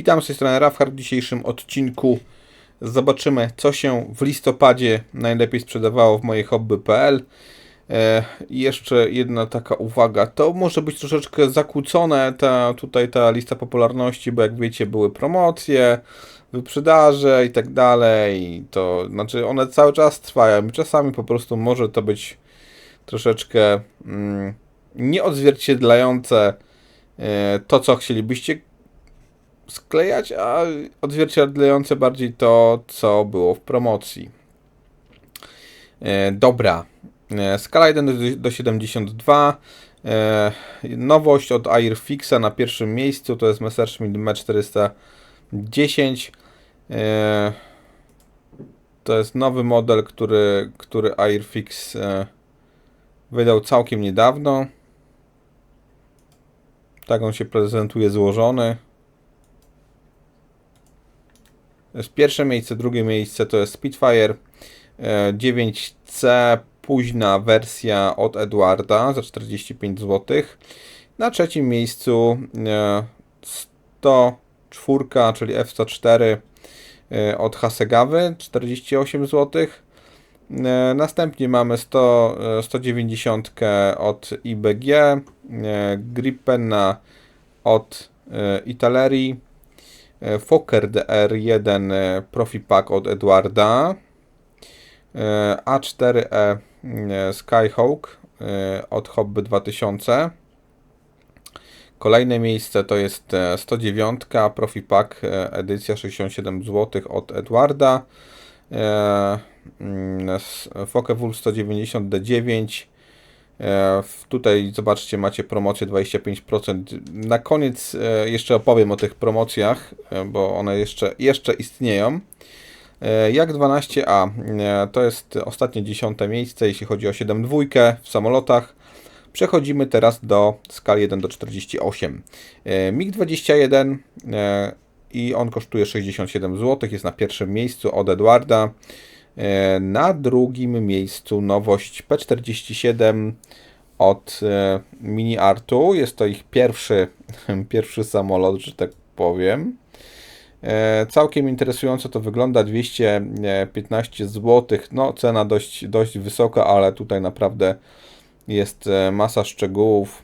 Witam z tej strony Rafhard. W dzisiejszym odcinku zobaczymy, co się w listopadzie najlepiej sprzedawało w mojej hobby.pl. E, jeszcze jedna taka uwaga, to może być troszeczkę zakłócone, ta, tutaj ta lista popularności, bo jak wiecie były promocje, wyprzedaże i tak dalej, to znaczy one cały czas trwają i czasami po prostu może to być troszeczkę mm, nieodzwierciedlające e, to, co chcielibyście sklejać, a odzwierciedlające bardziej to, co było w promocji. E, dobra. E, skala 1 do 72. E, nowość od Airfixa na pierwszym miejscu to jest Messerschmitt M410. E, to jest nowy model, który, który Airfix wydał całkiem niedawno. Tak on się prezentuje złożony. To jest pierwsze miejsce, drugie miejsce to jest Spitfire 9C, e, późna wersja od Edwarda za 45 zł. Na trzecim miejscu 104, e, czyli F104 e, od Hasegawy 48 zł. Następnie mamy 100, 190 od IBG, Gripena od Italerii Fokker DR1 e, Profi Pack od Edwarda, e, A4E Skyhawk od Hobby 2000. Kolejne miejsce to jest 109 Profi Pack edycja 67 zł od Edwarda. Mm, Focke Wolf 190 D9 E, tutaj zobaczcie, macie promocję 25%. Na koniec e, jeszcze opowiem o tych promocjach, e, bo one jeszcze, jeszcze istnieją. Jak 12A, to jest ostatnie dziesiąte miejsce, jeśli chodzi o 7.2 w samolotach. Przechodzimy teraz do skali 1 do 48. MiG-21 i on kosztuje 67 zł, jest na pierwszym miejscu od Edwarda. E, na drugim miejscu nowość P47 od e, Mini Artu. Jest to ich pierwszy, pierwszy samolot, że tak powiem. E, całkiem interesująco to wygląda, 215 zł. No, cena dość, dość wysoka, ale tutaj naprawdę jest masa szczegółów.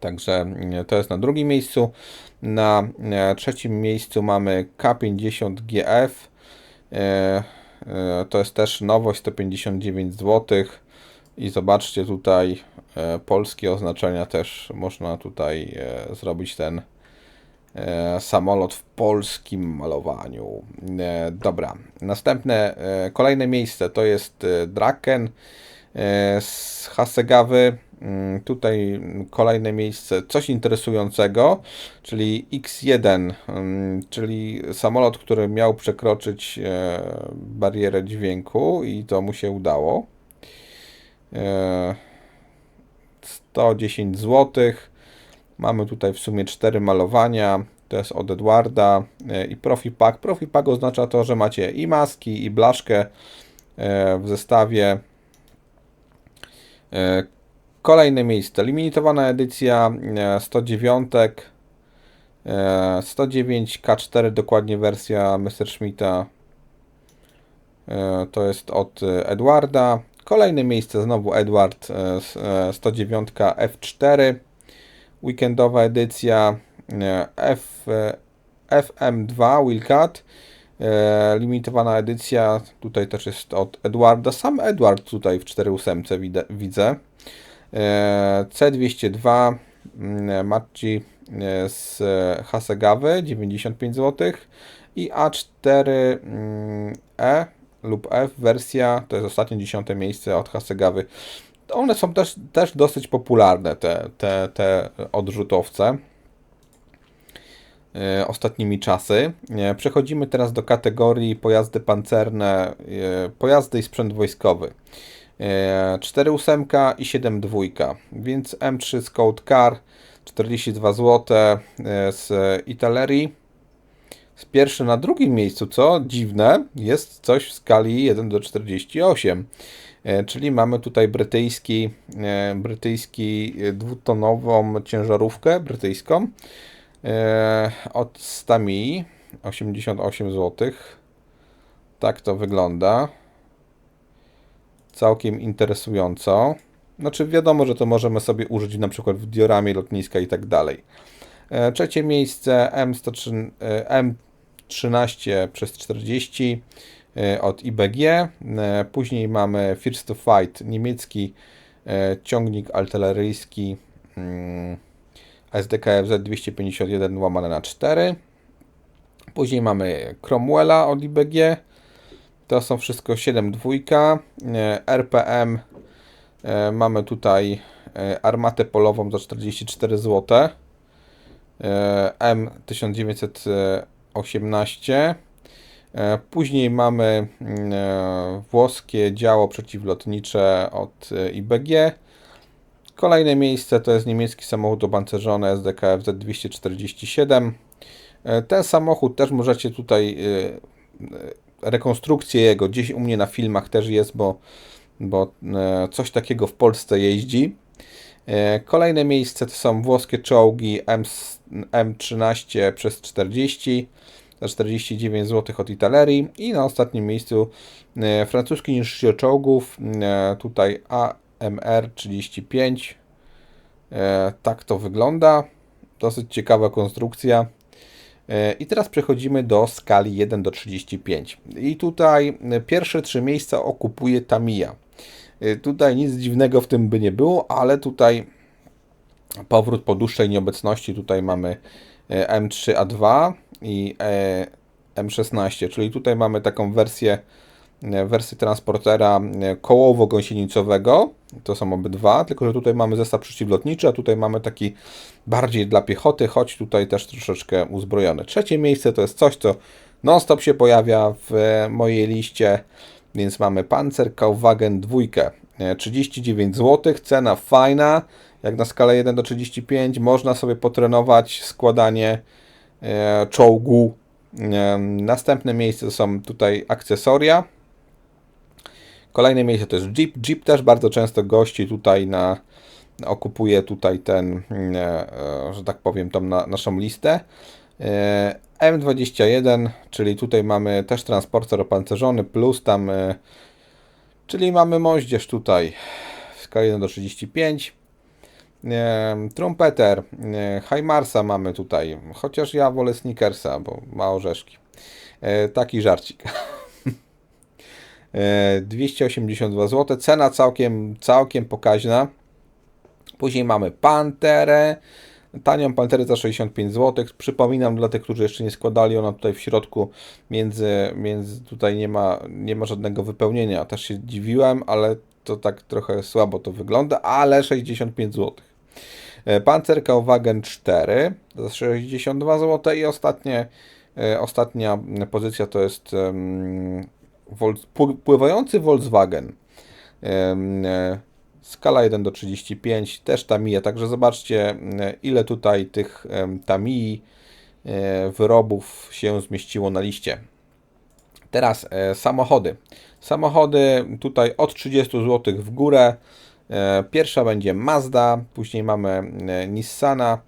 Także to jest na drugim miejscu. Na trzecim miejscu mamy K50GF. E, to jest też nowość 159 zł. I zobaczcie tutaj e, polskie oznaczenia też można tutaj e, zrobić ten samolot w polskim malowaniu. Dobra, następne, kolejne miejsce to jest Draken z Hasegawy tutaj kolejne miejsce, coś interesującego, czyli X1, mm, czyli samolot, który miał przekroczyć e, barierę dźwięku i to mu się udało. 110 e, zł. Mamy tutaj w sumie 4 malowania. To jest od Edwarda e, i Profi Pack. Profi Pack oznacza to, że macie i maski, i blaszkę w zestawie. Kolejne miejsce. Limitowana edycja 109. 109 K4, dokładnie wersja Messerschmitta. E, to jest od Edwarda. Kolejne miejsce, znowu Edward 109 e, F4. Weekendowa edycja e, F, FM2 Wildcat. Limitowana edycja, tutaj też jest od Edwarda. Sam Edward tutaj w 4.8 widzę. C202 mm, Machi e, z Hasegawy 95 zł i A4E mm, lub F wersja, to jest ostatnie dziesiąte miejsce od Hasegawy. One są też, też dosyć popularne, te, te, te odrzutowce e, ostatnimi czasy. E, przechodzimy teraz do kategorii pojazdy pancerne, pojazdy i sprzęt wojskowy. 4.8 i 7.2, więc M3 Scout Car 42 zł e, z Italerii. Z pierwszy na drugim miejscu, co dziwne, jest coś w skali 1 do 48. E, czyli mamy tutaj brytyjski, e, brytyjski dwutonową ciężarówkę brytyjską E, od Stami 88 zł. Tak to wygląda. Całkiem interesująco. Znaczy wiadomo, że to możemy sobie użyć na przykład w dioramie lotniska i tak dalej. E, Trzecie miejsce M103, e, M13 przez 40 e, od IBG. Później mamy First to Fight, niemiecki ciągnik artyleryjski mm, SDKFZ 251 łamane na 4. Później mamy Cromwella od IBG. To są wszystko 7.2. E, RPM e, mamy tutaj e, armatę polową za 44 zł. E, M1918. E, Później mamy mm, włoskie działo przeciwlotnicze od IBG. Kolejne miejsce to jest niemiecki samochód opancerzony SDKFZ 247. E, Ten samochód też możecie tutaj rekonstrukcję jego gdzieś u mnie na filmach też jest, bo, bo e, coś takiego w Polsce jeździ. E, Kolejne miejsce to są włoskie czołgi M, M13 przez 40 za 49 zł od Italerii i na ostatnim miejscu e, francuski niszczyciel czołgów, tutaj AMR 35. E, tak to wygląda. Dosyć ciekawa konstrukcja. E, I teraz przechodzimy do skali 1 do 35. I tutaj e, pierwsze trzy miejsca okupuje Tamiya. E, Tutaj nic dziwnego w tym by nie było, ale tutaj powrót po dłuższej nieobecności. Tutaj mamy e, M3A2 i e, M16, czyli tutaj mamy taką wersję, wersję transportera e, kołowo-gąsienicowego. To są obydwa, tylko że tutaj mamy zestaw przeciwlotniczy, a tutaj mamy taki bardziej dla piechoty, choć tutaj też troszeczkę uzbrojony. Trzecie miejsce to jest coś, co non-stop się pojawia w e, mojej liście, więc mamy Panzerkaufwagen 2, e, 39 zł, cena fajna, jak na skalę 1 do 35, można sobie potrenować składanie e, czołgu. E, Następne miejsce to są tutaj akcesoria. Kolejne miejsce to jest Jeep. Jeep też bardzo często gości tutaj na okupuje tutaj ten, mm, e, że tak powiem, tą na, naszą listę. E, M21, czyli tutaj mamy też transporter opancerzony, plus tam, e, czyli mamy moździerz tutaj w skali 1 do 35. E, Trumpeter, e, Heimarsa mamy tutaj, chociaż ja wolę Snickersa, bo ma orzeszki. E, taki żarcik. E, 282 zł, cena całkiem, całkiem pokaźna. Później mamy Panterę, tanią Panterę za 65 zł. Przypominam dla tych, którzy jeszcze nie składali, ona tutaj w środku między, między tutaj nie ma, nie ma żadnego wypełnienia. Też się dziwiłem, ale to tak trochę słabo to wygląda, ale 65 zł. E, Panzerkaufwagen 4 za 62 zł i ostatnie, e, ostatnia pozycja to jest pływający Volkswagen. E, Skala 1 do 35 też Tamiya, także zobaczcie e, ile tutaj tych Tamii e, wyrobów się zmieściło na liście. Teraz samochody. Samochody tutaj od 30 zł w górę. Pierwsza będzie Mazda, później mamy Nissana,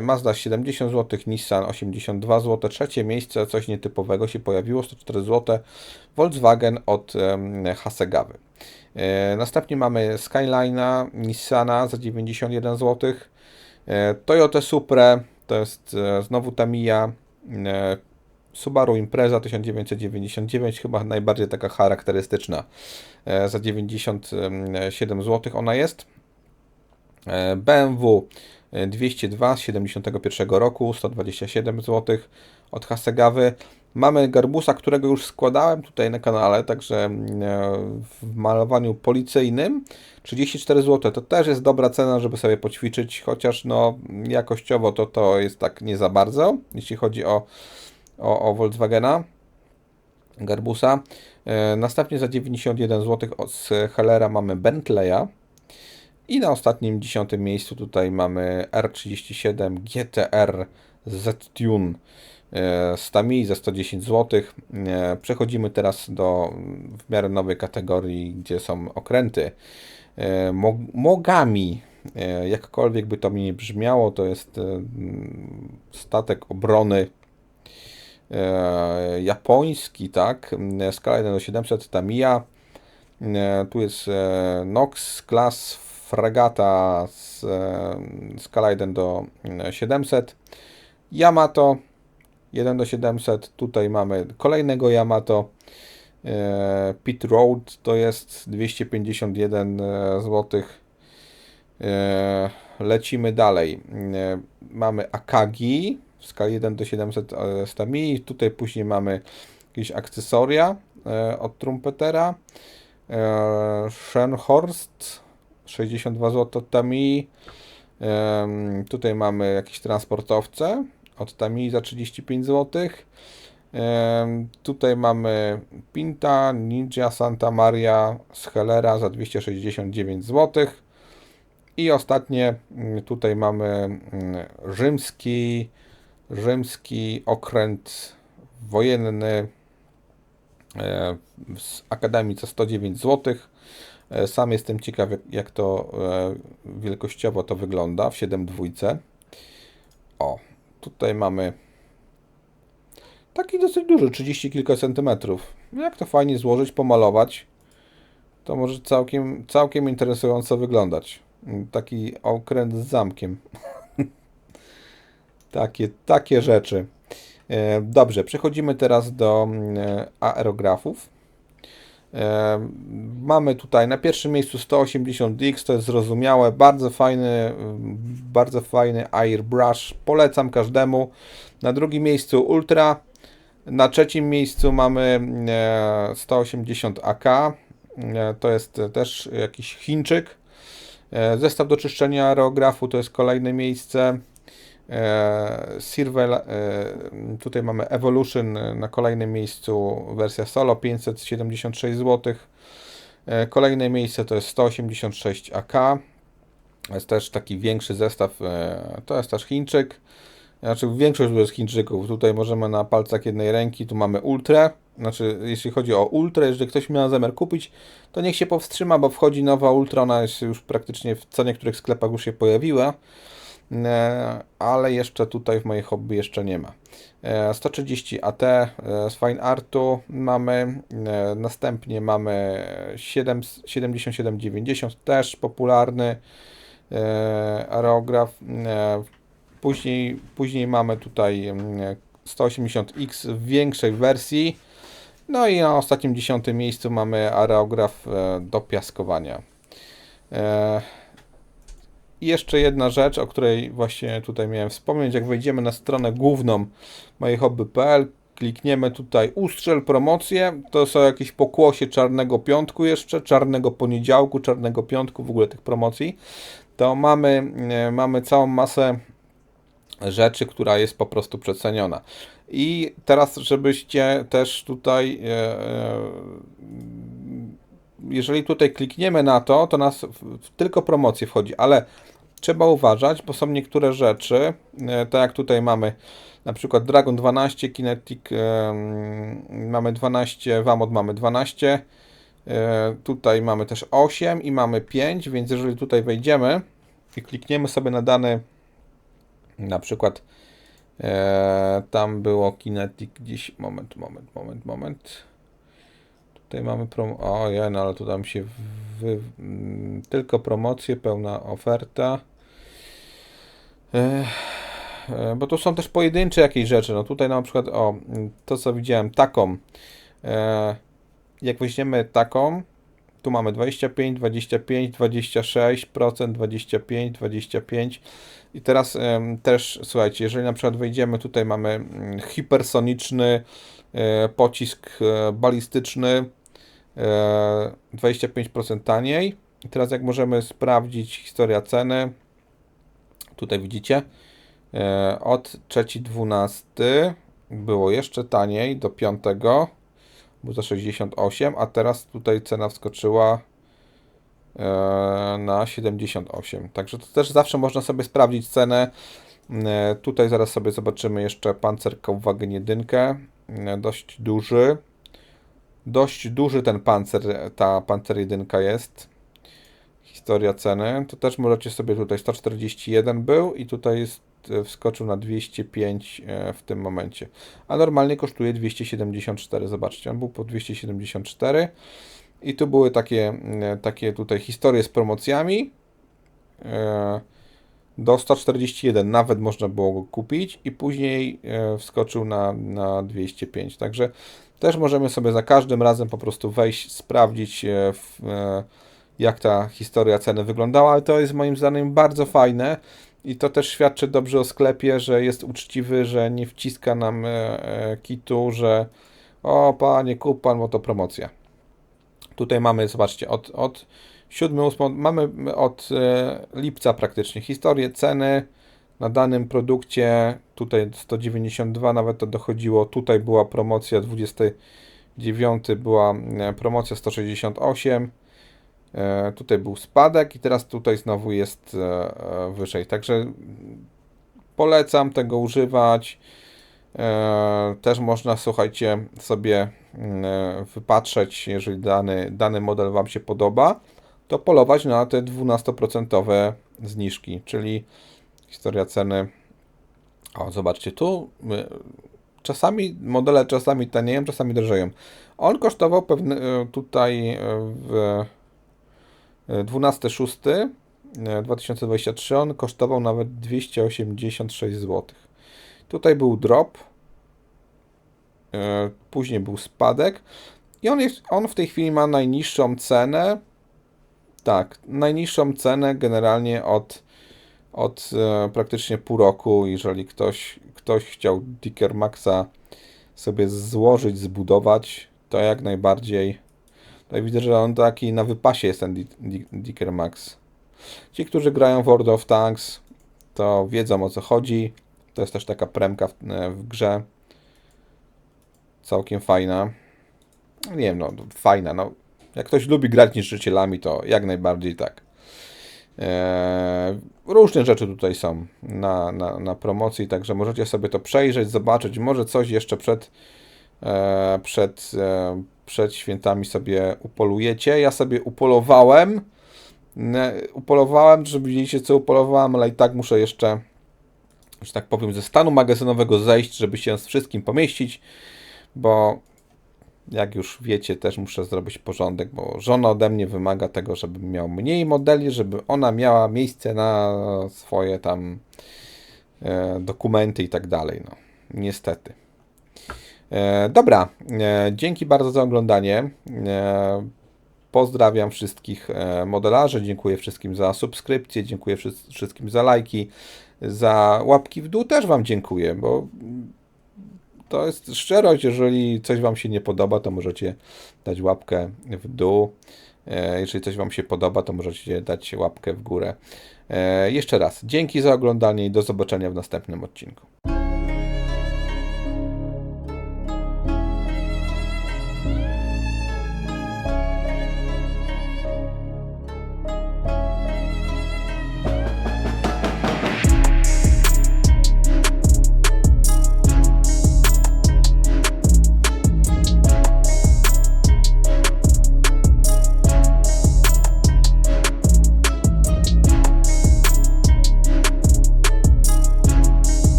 Mazda 70 zł, Nissan 82 zł. Trzecie miejsce, coś nietypowego się pojawiło, 104 zł. Volkswagen od Hasegawy. E, Następnie mamy Skyline'a, Nissana za 91 zł. E, Toyota Supra, to jest e, znowu Tamiya. E, Subaru Impreza 1999, chyba najbardziej taka charakterystyczna. E, Za 97 zł ona jest. E, BMW e, 202 z 71 roku, 127 zł od Hasegawy. Mamy Garbusa, którego już składałem tutaj na kanale, także e, w malowaniu policyjnym 34 zł. To też jest dobra cena, żeby sobie poćwiczyć, chociaż no jakościowo to to jest tak nie za bardzo, jeśli chodzi o, o, o Volkswagena. Garbusa. E, Następnie za 91 zł od Hellera mamy Bentleya. I na ostatnim dziesiątym miejscu tutaj mamy R37 GTR Z-Tune e, z Tamiyi za 110 zł. Przechodzimy teraz do w miarę nowej kategorii, gdzie są okręty. E, Mo- Mogami E, jakkolwiek by to mi nie brzmiało, to jest statek obrony japoński, tak? Skala 1 do 700 Tamiya. Tu jest Nox Class Fragata z skala 1 do 700. Yamato 1 do 700. Tutaj mamy kolejnego Yamato. Pit Road to jest 251 zł. Lecimy dalej. Mamy Akagi w skali 1 do 700 stami. Tutaj później mamy jakieś akcesoria od trumpetera. Schenhorst 62 zł od Tami. Tutaj mamy jakieś transportowce od Tami za 35 zł. Tutaj mamy Pinta, Ninja, Santa Maria z Hellera za 269 zł. I ostatnie, mm, tutaj mamy mm, rzymski, rzymski okręt wojenny e, z Akademii za 109 zł. E, sam jestem ciekaw, jak to e, wielkościowo to wygląda w 7 dwójce. O, tutaj mamy taki dosyć duży, 30 kilka centymetrów. Jak to fajnie złożyć, pomalować, to może całkiem, całkiem interesująco wyglądać. Taki okręt z zamkiem. takie, takie rzeczy. E, dobrze, przechodzimy teraz do e, aerografów. E, mamy tutaj na pierwszym miejscu 180X, to jest zrozumiałe, bardzo fajny, bardzo fajny airbrush, polecam każdemu. Na drugim miejscu Ultra, na trzecim miejscu mamy 180 AK, to jest też jakiś Chińczyk. E, zestaw do czyszczenia aerografu to jest kolejne miejsce. E, Sirwell, e, tutaj mamy Evolution na kolejnym miejscu, wersja solo 576 zł. Kolejne miejsce to jest 186 AK. Jest też taki większy zestaw, to jest też Chińczyk. Znaczy większość jest Chińczyków. Tutaj możemy na palcach jednej ręki, tu mamy Ultra. Znaczy, jeśli chodzi o Ultra, jeżeli ktoś miał zamiar kupić, to niech się powstrzyma, bo wchodzi nowa Ultra, ona jest już praktycznie w co niektórych sklepach już się pojawiła, e, ale jeszcze tutaj w mojej hobby jeszcze nie ma. 130 AT z Fine Artu mamy, e, następnie mamy 7790 też popularny e, aerograf. Później, później mamy tutaj 180X w większej wersji no i na ostatnim dziesiątym miejscu mamy areograf e, do piaskowania. I jeszcze jedna rzecz, o której właśnie tutaj miałem wspomnieć. Jak wejdziemy na stronę główną mojehobby.pl, klikniemy tutaj ustrzel promocje, to są jakieś pokłosie czarnego piątku jeszcze, czarnego poniedziałku, czarnego piątku, w ogóle tych promocji, to mamy, e, mamy całą masę rzeczy, która jest po prostu przeceniona. I teraz, żebyście też tutaj, e, e, jeżeli tutaj klikniemy na to, to nas w tylko promocje wchodzi, ale trzeba uważać, bo są niektóre rzeczy, e, tak jak tutaj mamy na przykład Dragon 12, Kinetic mamy 12, Wamod mamy 12, tutaj mamy też 8 i mamy 5, więc jeżeli tutaj wejdziemy i klikniemy sobie na dany na przykład e, tam było Kinetic gdzieś, moment, moment, moment, moment. Tutaj mamy prom... O, ja, no ale tu się wy... tylko promocje, pełna oferta. E, e, bo tu są też pojedyncze jakieś rzeczy. No tutaj na przykład, o, to co widziałem, taką. E, jak weźmiemy taką, tu mamy 25, 25, 26%, 25, 25. I teraz też, słuchajcie, jeżeli na przykład wejdziemy, tutaj mamy mm, hipersoniczny e, pocisk e, balistyczny, 25% e, taniej. I teraz jak możemy sprawdzić historia ceny, tutaj widzicie, od 3.12 było jeszcze taniej do 5 był za 68, a teraz tutaj cena wskoczyła e, na 78. Także to też zawsze można sobie sprawdzić cenę. E, tutaj zaraz sobie zobaczymy jeszcze pancerka uwagę jedynkę. E, dość duży. Dość duży ten pancer, ta pancer jedynka jest. historia ceny, to też możecie sobie tutaj 141 był i tutaj jest e, wskoczył na 205 e, w tym momencie. A normalnie kosztuje 274. Zobaczcie, on był po 274 i tu były takie, e, takie tutaj historie z promocjami. Do 141 nawet można było go kupić i później wskoczył na, na 205. Także też możemy sobie za każdym razem po prostu wejść, sprawdzić e, w, e, jak ta historia ceny wyglądała, ale to jest moim zdaniem bardzo fajne i to też świadczy dobrze o sklepie, że jest uczciwy, że nie wciska nam e, kitu, że o panie, kup pan, bo to promocja. Tutaj mamy, zobaczcie, od, od 7, 8, mamy od lipca praktycznie historię ceny na danym produkcie. Tutaj 192 nawet to dochodziło. Tutaj była promocja 29, była e, promocja 168. E, tutaj był spadek i teraz tutaj znowu jest e, wyżej. Także polecam tego używać. Też można, słuchajcie, sobie mm, wypatrzeć, jeżeli dany, dany model Wam się podoba, to polować na te 12% zniżki, czyli historia ceny. O, zobaczcie, tu y, czasami modele czasami tanieją, czasami drożeją. On kosztował pewny y, tutaj y, w y, 12.6 y, 2023 on kosztował nawet 286 zł. Tutaj był drop, później był spadek i on, jest, on w tej chwili ma najniższą cenę. Tak, najniższą cenę generalnie od, od e, praktycznie pół roku. Jeżeli ktoś, ktoś chciał Dicker Maxa sobie złożyć, zbudować, to jak najbardziej. Tutaj widzę, że on taki na wypasie jest ten Di- Di- Dicker Max. Ci, którzy grają w World of Tanks, to wiedzą o co chodzi. To jest też taka premka w, e, w grze. Całkiem fajna. Nie wiem, no fajna. No. Jak ktoś lubi grać niszczycielami, to jak najbardziej tak. Eee, różne rzeczy tutaj są na, na, na promocji, także możecie sobie to przejrzeć, zobaczyć. Może coś jeszcze przed, e, przed, e, przed świętami sobie upolujecie. Ja sobie upolowałem. Upolowałem, żeby widzieliście co upolowałem, ale i tak muszę jeszcze że tak powiem, ze stanu magazynowego zejść, żeby się z wszystkim pomieścić, bo jak już wiecie, też muszę zrobić porządek, bo żona ode mnie wymaga tego, żebym miał mniej modeli, żeby ona miała miejsce na swoje tam e, dokumenty i tak dalej. No, niestety. E, dobra, e, dzięki bardzo za oglądanie. E, pozdrawiam wszystkich e, modelarzy, dziękuję wszystkim za subskrypcję, dziękuję wszys- wszystkim za lajki za łapki w dół też Wam dziękuję, bo to jest szczerość. Jeżeli coś Wam się nie podoba, to możecie dać łapkę w dół. E, Jeżeli coś Wam się podoba, to możecie dać łapkę w górę. E, Jeszcze raz, dzięki za oglądanie i do zobaczenia w następnym odcinku.